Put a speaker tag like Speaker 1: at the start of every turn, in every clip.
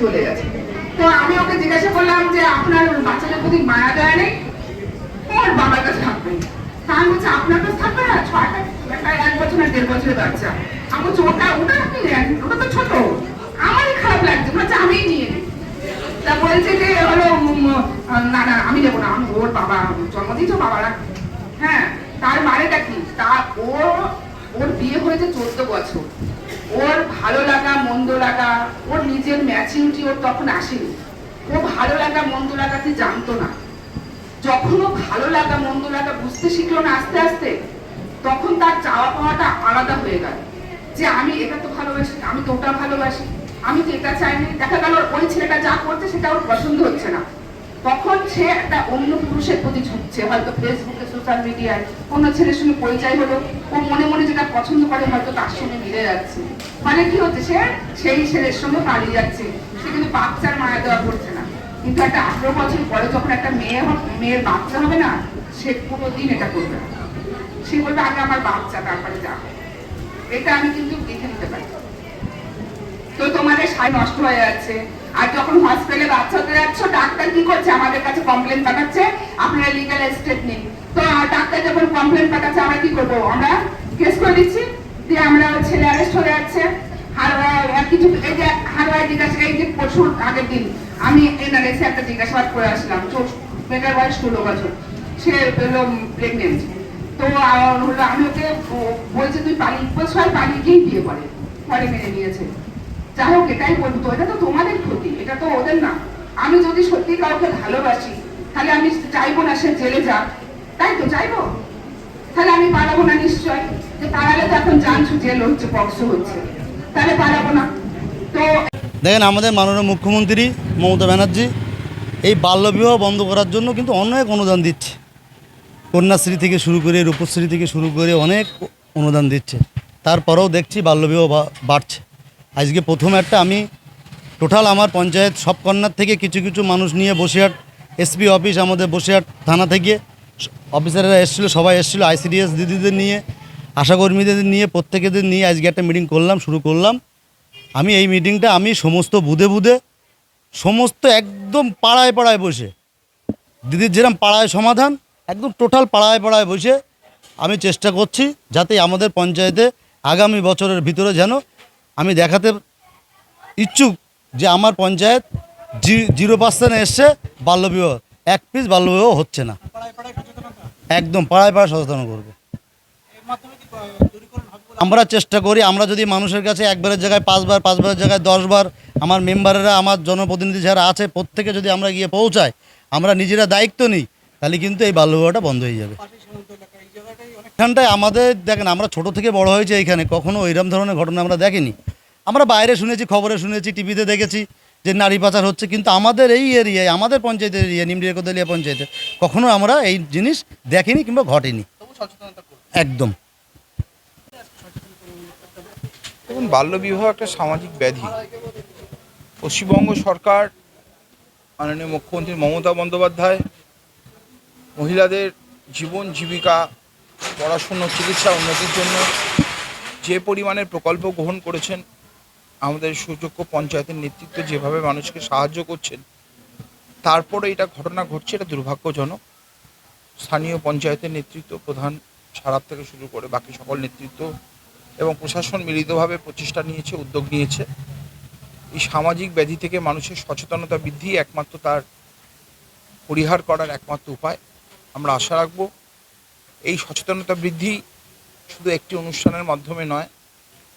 Speaker 1: চলে তো আমি ওকে জিজ্ঞাসা করলাম যে, আপনার প্রতি মায়া, দয়া নেই? ওর বাবার কাছে থাকবে তা আমি বলছি, আপনার কাছে থাকবে না? দেড় বছরের বাচ্চা। ওটা আপনি ওটা তো ছোট। আমারই খারাপ লাগছে, বলছে নিয়ে তা বলছে যে, হলো না না, আমি না। আমি ওর বাবা, জন্ম বাবারা। হ্যাঁ তার মানেটা কি? তা ও, ওর বিয়ে হয়েছে চোদ্দ বছর। ওর ভালো লাগা, মন্দ লাগা, ওর নিজের ম্যাচিউরিটি ওর তখন আসেনি। ও ভালো লাগা, মন্দ লাগাতে জানতো না। যখন ও ভালো লাগা, মন্দ লাগা বুঝতে শিখলো না আস্তে আস্তে, তখন তার চাওয়া পাওয়াটা আলাদা হয়ে গেল। যে আমি এটা তো ভালোবাসি, আমি তো ওটা ভালোবাসি, আমি তো এটা চাইনি দেখা গেল ওই ছেলেটা যা করছে, সেটা ওর পছন্দ হচ্ছে না। তখন সে একটা অন্য পুরুষের প্রতি ঝুঁকছে, হয়তো ফেসবুকে সোশ্যাল মিডিয়ায় কোন ছেলের সঙ্গে পরিচয় হলো। ও মনে মনে যেটা পছন্দ করে হয়তো তার সঙ্গে মিলে যাচ্ছে। মানে কি হচ্ছে, সে সেই ছেলের সঙ্গে পালিয়ে যাচ্ছে। সে কিন্তু বাচ্চার মায়া দেওয়া করছে না। কিন্তু একটা আঠারো বছর পরে যখন একটা মেয়ে মেয়ের বাচ্চা হবে না, সে পুরো দিন এটা করবে না। সে বলবে, আগে আমার বাচ্চা, তারপরে যাব। এটা আমি কিন্তু তো তোমাদের সাই নষ্ট হয়ে যাচ্ছে। আর যখন হসপিটালে বাচ্চা হতে যাচ্ছ, ডাক্তার কি করছে? আমাদের কাছে কমপ্লেন পাঠাচ্ছে, আপনারা লিগাল স্টেপ নিন তো ডাক্তার যখন কমপ্লেন পাঠাচ্ছে, আমরা কি করব? আমরা কেস করে দিচ্ছি, দিয়ে আমরা ছেলে অ্যারেস্ট হয়ে যাচ্ছে। কিছু এই যে যে আগের দিন, আমি এনআরএসে একটা জিজ্ঞাসাবাদ করে আসলাম। মেয়েটার বছর সে হলো প্রেগনেন্ট তো আমি ওকে বলছে, তুই পালিয়ে হয় পালিয়ে গিয়েই বিয়ে করে? পরে মেনে নিয়েছে। যাই হোক, এটাই বলব। তো এটা তো তোমাদের ক্ষতি, এটা তো ওদের না। আমি যদি সত্যি কাউকে ভালোবাসি, তাহলে আমি চাইব না সে জেলে যাক। তাই তো চাইব? তাহলে আমি না নিশ্চয়? যে তো এখন জানছো জেল হচ্ছে হচ্ছে। তাহলে না। তো
Speaker 2: দেখেন, আমাদের মাননীয় মুখ্যমন্ত্রী মমতা ব্যানার্জি এই বাল্যবিবাহ বন্ধ করার জন্য কিন্তু অনেক অনুদান দিচ্ছে। কন্যাশ্রী থেকে শুরু করে, রূপশ্রী থেকে শুরু করে অনেক অনুদান দিচ্ছে। তারপরেও দেখছি বাল্যবিবাহ বাড়ছে। আজকে প্রথম একটা আমি টোটাল আমার পঞ্চায়েত সব কন্যার থেকে কিছু কিছু মানুষ নিয়ে বসিরহাট এসপি অফিস আমাদের বসিরহাট থানা থেকে অফিসাররা এসেছিল, সবাই এসেছিল, আইসিডিএস দিদিদের নিয়ে, আশাকর্মীদের নিয়ে, প্রত্যেকেদের নিয়ে আজকে একটা মিটিং করলাম, শুরু করলাম। আমি এই মিটিংটা আমি সমস্ত বুধে বুধে, সমস্ত একদম পাড়ায় পাড়ায় বসে, দিদির যেরকম পাড়ায় সমাধান, একদম টোটাল পাড়ায় পাড়ায় বসে আমি চেষ্টা করছি যাতে আমাদের পঞ্চায়েতে আগামী বছরের ভিতরে যেন আমি দেখাতে ইচ্ছুক যে আমার পঞ্চায়েত জিরো পার্সেন্ট এসছে বাল্যবিবাহ, এক পিস বাল্যবিবাহ হচ্ছে না। একদম পাড়ায় পাড়ায় সচেতন করব। আমরা চেষ্টা করি, আমরা যদি মানুষের কাছে একবারের জায়গায় পাঁচবার, পাঁচবারের জায়গায় দশবার, আমার মেম্বারেরা, আমার জনপ্রতিনিধি যারা আছে, প্রত্যেকে যদি আমরা গিয়ে পৌঁছাই, আমরা নিজেরা দায়িত্ব নিই, তাহলে কিন্তু এই বাল্যবিবাহটা বন্ধ হয়ে যাবে। এখানটায় আমাদের দেখেন আমরা ছোট থেকে বড় হয়েছে এখানে কখনো ওইরকম ধরনের ঘটনা আমরা দেখিনি। আমরা বাইরে শুনেছি খবরে শুনেছি টিভিতে দেখেছি যে নারী পাচার হচ্ছে কিন্তু আমাদের এই এরিয়ায় আমাদের পঞ্চায়েতের এরিয়া নিমডিয়া কোদালিয়া পঞ্চায়েতে কখনো আমরা এই জিনিস দেখিনি কিংবা ঘটেনি। একদম।
Speaker 3: দেখুন বাল্যবিবাহ একটা সামাজিক ব্যাধি। পশ্চিমবঙ্গ সরকার মাননীয় মুখ্যমন্ত্রী মমতা বন্দ্যোপাধ্যায় মহিলাদের জীবন, জীবিকা, পড়াশুনো, চিকিৎসা উন্নতির জন্য যে পরিমাণের প্রকল্প গ্রহণ করেছেন, আমাদের সুযোগ্য পঞ্চায়েতের নেতৃত্ব যেভাবে মানুষকে সাহায্য করছেন, তারপরে এটা ঘটনা ঘটছে, এটা দুর্ভাগ্যজনক। স্থানীয় পঞ্চায়েতের নেতৃত্ব, প্রধান সারাপ থেকে শুরু করে বাকি সকল নেতৃত্ব এবং প্রশাসন মিলিতভাবে প্রচেষ্টা নিয়েছে, উদ্যোগ নিয়েছে। এই সামাজিক ব্যাধি থেকে মানুষের সচেতনতা বৃদ্ধি একমাত্র তার পরিহার করার একমাত্র উপায়। আমরা আশা রাখব এই সচেতনতা বৃদ্ধি শুধু একটি অনুষ্ঠানের মাধ্যমে নয়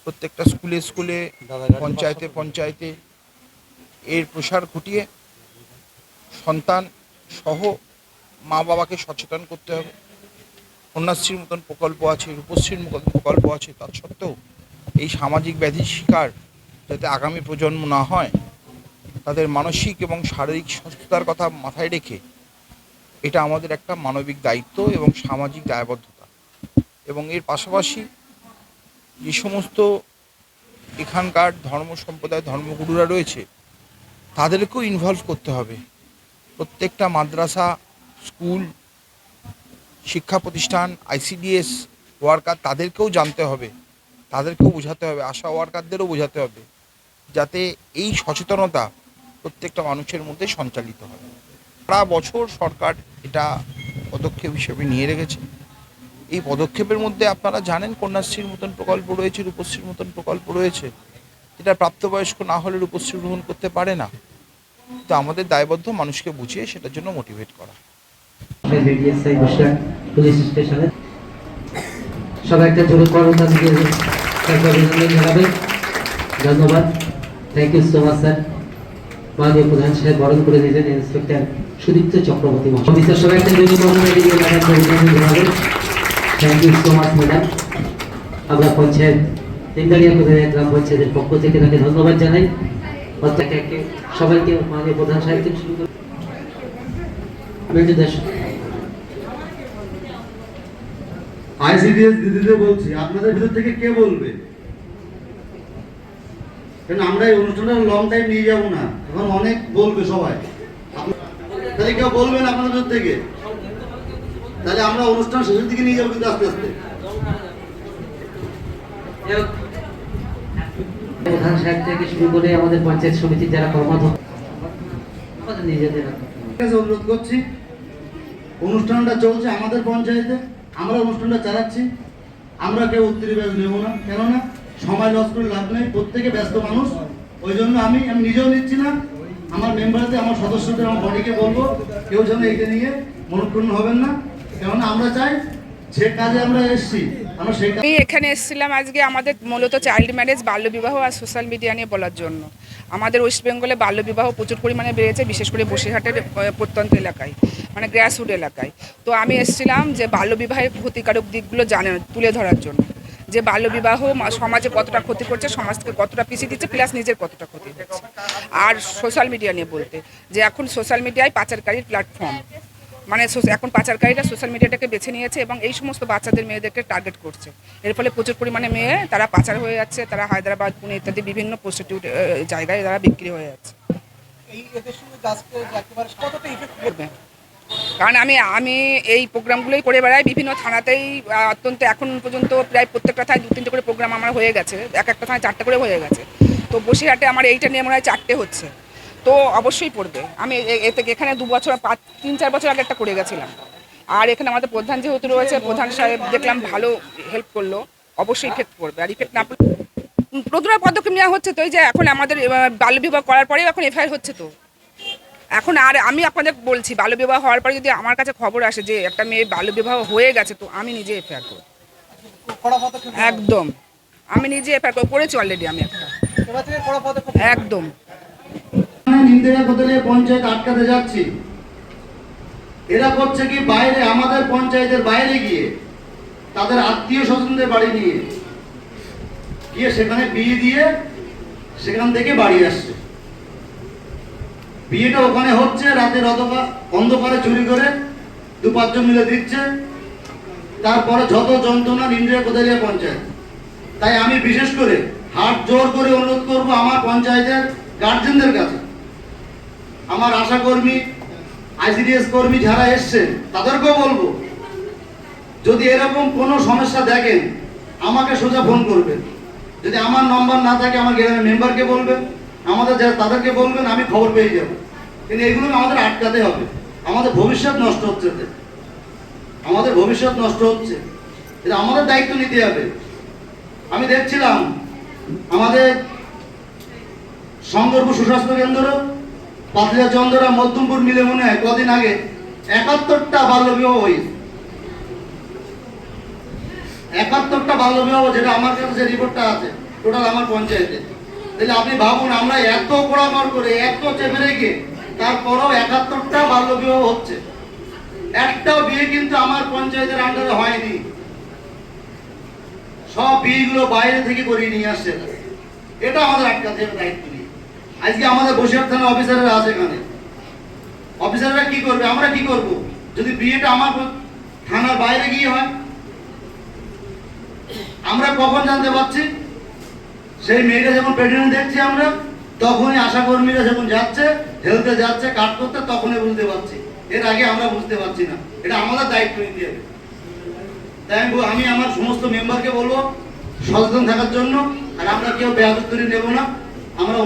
Speaker 3: প্রত্যেকটা স্কুলে স্কুলে পঞ্চায়েতে পঞ্চায়েতে এর প্রসার ঘটিয়ে সন্তান সহ মা বাবাকে সচেতন করতে হবে। কন্যাশ্রীর মতন প্রকল্প আছে রূপশ্রীর মতন প্রকল্প আছে তা সত্ত্বেও এই সামাজিক ব্যাধির শিকার যাতে আগামী প্রজন্ম না হয় তাদের মানসিক এবং শারীরিক সুস্থতার কথা মাথায় রেখে এটা আমাদের একটা মানবিক দায়িত্ব এবং সামাজিক দায়বদ্ধতা। এবং এর পাশাপাশি যে সমস্ত এখানকার ধর্ম সম্প্রদায়, ধর্মগুরুরা রয়েছে, তাদেরকেও ইনভলভ করতে হবে। প্রত্যেকটা মাদ্রাসা, স্কুল, শিক্ষা প্রতিষ্ঠান আইসিডিএস ওয়ার্কার তাদেরকেও জানতে হবে, তাদেরকেও বোঝাতে হবে, আশা ওয়ার্কারদেরও বোঝাতে হবে, যাতে এই সচেতনতা প্রত্যেকটা মানুষের মধ্যে সঞ্চালিত হয়। সারা বছর সরকার এটা পদক্ষেপ হিসেবে নিয়ে রেখেছে। এই পদক্ষেপের মধ্যে আপনারা জানেন কন্যাশ্রীর মতন প্রকল্প রয়েছে, রূপশ্রীর মতন প্রকল্প রয়েছে। যেটা প্রাপ্তবয়স্ক না হলে রূপশ্রী গ্রহণ করতে পারে না। তো আমাদের দায়বদ্ধ মানুষকে বুঝিয়ে সেটার জন্য মোটিভেট করা।
Speaker 4: ধন্যবাদ। Thank you so much sir মাননীয় প্রধান সাহেব বরণ করে নিলেন ইন্সপেক্টর সুদীপ্ত চক্রবর্তী মহাশয়। অফিসার সবাই একটা জোরে করতাল দিয়ে তাকে অভিনন্দন জানাবেন thank you so much madam আমরা পঞ্চায়েত তিনদারিয়া কোথায় গ্রাম পঞ্চায়েতের পক্ষ থেকে তাকে ধন্যবাদ জানাই। সবাইকে মাননীয় প্রধান শুরু
Speaker 2: আইসিডিএস দিদিদের বলছি, আপনাদের ভিতর থেকে কে বলবে? কেন আমরা এই অনুষ্ঠানটা লং টাইম নিয়ে যাব না। এখন অনেক বলবে সবাই। তাহলে কেউ বলবেন আপনাদের থেকে? তাহলে আমরা অনুষ্ঠান শেষের দিকে নিয়ে যাব কিন্তু আস্তে আস্তে।
Speaker 4: প্রধান সাহেব থেকে শুরু করে আমাদের পঞ্চায়েত সমিতির যারা আমাদের নিজেদের
Speaker 2: অনুরোধ করছি। অনুষ্ঠানটা চলছে আমাদের পঞ্চায়েতে। আমরা অনুষ্ঠানটা চালাচ্ছি। আমরা কেউ উত্তরীবাজ নেব না। কেননা সময় লস করে লাভ নেই, প্রত্যেকে ব্যস্ত মানুষ। ওই জন্য আমি আমি নিজেও নিচ্ছি না। আমার মেম্বারদের আমার সদস্যদের, আমার বডিকে বলব, কেউ যেন এটা নিয়ে মনক্ষুণ্ণ হবেন না। কেননা আমরা চাই যে কাজে আমরা এসেছি
Speaker 1: আমি এখানে এসেছিলাম আজকে আমাদের মূলত চাইল্ড ম্যারেজ বাল্যবিবাহ আর সোশ্যাল মিডিয়া নিয়ে বলার জন্য। আমাদের ওয়েস্ট বেঙ্গলে বাল্যবিবাহ প্রচুর পরিমাণে বেড়েছে, বিশেষ করে বসিরহাটের প্রত্যন্ত এলাকায় মানে গ্রাসরুট এলাকায়। তো আমি এসেছিলাম যে বাল্যবিবাহের ক্ষতিকারক দিকগুলো জানে, তুলে ধরার জন্য। যে বাল্যবিবাহ সমাজে কতটা ক্ষতি করছে, সমাজকে কতটা পিছিয়ে দিচ্ছে প্লাস নিজের কতটা ক্ষতি হচ্ছে। আর সোশ্যাল মিডিয়া নিয়ে বলতে, যে এখন সোশ্যাল মিডিয়ায় পাচারকারীর প্ল্যাটফর্ম মানে এখন পাচারকারীরা সোশ্যাল মিডিয়াটাকে বেছে নিয়েছে এবং এই সমস্ত বাচ্চাদের মেয়েদেরকে টার্গেট করছে। এর ফলে প্রচুর পরিমাণে মেয়ে তারা পাচার হয়ে যাচ্ছে, তারা হায়দ্রাবাদ, পুনে ইত্যাদি বিভিন্ন প্রস্টিটিউট জায়গায় তারা বিক্রি হয়ে যাচ্ছে।
Speaker 5: এই এদের সঙ্গে কতটা ইফেক্ট
Speaker 1: করবে? কারণ আমি আমি এই প্রোগ্রামগুলোই করে বেড়াই। বিভিন্ন থানাতেই অত্যন্ত এখন পর্যন্ত প্রায় প্রত্যেকটা থানায় দু তিনটে করে প্রোগ্রাম আমার হয়ে গেছে। এক একটা থানায় চারটে করে হয়ে গেছে। তো বসিরহাটে আমার এইটা নিয়ে মনে হয় চারটে হচ্ছে। তো অবশ্যই পড়বে। আমি এতে এখানে দু বছর, পাঁচ, তিন, চার বছর আগে একটা করে গেছিলাম। আর এখানে আমাদের প্রধান যেহেতু রয়েছে, প্রধান সাহেব দেখলাম ভালো হেল্প করল। অবশ্যই ইফেক্ট পড়বে। আর ইফেক্ট না পড়লে প্রথমে পদক্ষেপ নেওয়া হচ্ছে তো, এই যে এখন আমাদের বাল্যবিবাহ করার পরেও এখন এফআইআর হচ্ছে তো। এখন আর আমি আপনাদের বলছি বাল্যবিবাহ হওয়ার পরে যদি আমার কাছে খবর আসে যে একটা মেয়ে বাল্যবিবাহ হয়ে গেছে তো আমি নিজে এফআইআর করব। একদম। আমি নিজে এফআইআর করেছি অলরেডি আমি একটা। একদম।
Speaker 2: নিন্দিরা কোতলে পঞ্চায়েত আটকাতে যাচ্ছি। এরা করছে কি বাইরে আমাদের পঞ্চায়েতের বাইরে গিয়ে তাদের আত্মীয় স্বজনদের বাড়ি নিয়ে গিয়ে সেখানে বিয়ে দিয়ে সেখান থেকে বাড়ি আসছে। বিয়েটা ওখানে হচ্ছে, রাতের অন্ধকার অন্ধকারে চুরি করে দু পাঁচজন মিলে দিচ্ছে। তারপরে যত যন্ত্রণা নিন্দিরা কোদালিয়া পঞ্চায়েত। তাই আমি বিশেষ করে হাত জোর করে অনুরোধ করব আমার পঞ্চায়েতের গার্জেনদের কাছে। আমার আশা কর্মী আইসিডিএস কর্মী যারা এসছেন, তাদেরকেও বলব, যদি এরকম কোনো সমস্যা দেখেন, আমাকে সোজা ফোন করবেন। যদি আমার নম্বর না থাকে, আমার গ্রামের মেম্বারকে বলবেন। আমাদের যারা তাদেরকে বলবেন, আমি খবর পেয়ে যাব। কিন্তু এগুলো আমাদের আটকাতে হবে। আমাদের ভবিষ্যৎ নষ্ট হচ্ছে। আমাদের ভবিষ্যৎ নষ্ট হচ্ছে। এটা আমাদের দায়িত্ব নিতে হবে। আমি দেখছিলাম, আমাদের শঙ্করপুর সুস্বাস্থ্য কেন্দ্র পাতলিয়া চন্দ্রা, মধ্যমপুর মিলে মনে হয় কদিন আগে একাত্তরটা বাল্যবিবাহ হয়েছে। একাত্তরটা বাল্যবিবাহ যেটা আমার কাছে যে রিপোর্টটা আছে টোটাল আমার পঞ্চায়েতে। তাহলে আপনি ভাবুন, আমরা এত কোড়ামর করে, এত চেপে রেখে তারপরেও একাত্তরটা বাল্যবিবাহ হচ্ছে। একটাও বিয়ে কিন্তু আমার পঞ্চায়েতের আন্ডারে হয়নি। সব বিয়েগুলো বাইরে থেকে করিয়ে নিয়ে আসছে। এটা আমাদের হবে দায়িত্ব নিয়ে। আজকে আমাদের বসিরহাট থানা অফিসাররা আছে এখানে। অফিসাররা কি করবে? আমরা কি করব? যদি বিয়েটা আমার থানার বাইরে গিয়ে হয়, আমরা কখন জানতে পারছি? সেই মেয়েটা যখন প্রেগনেন্ট দেখছি আমরা, তখনই আশা কর্মীরা যখন যাচ্ছে, হেলতে যাচ্ছে কাট করতে, তখনই বুঝতে পারছি। এর আগে আমরা বুঝতে পারছি না। এটা আমাদের দায়িত্ব নিতে হবে। তাই আমি আমি আমার সমস্ত মেম্বারকে বলব, সচেতন থাকার জন্য, আর আমরা কেউ ব্যাহত নেব না। আমরা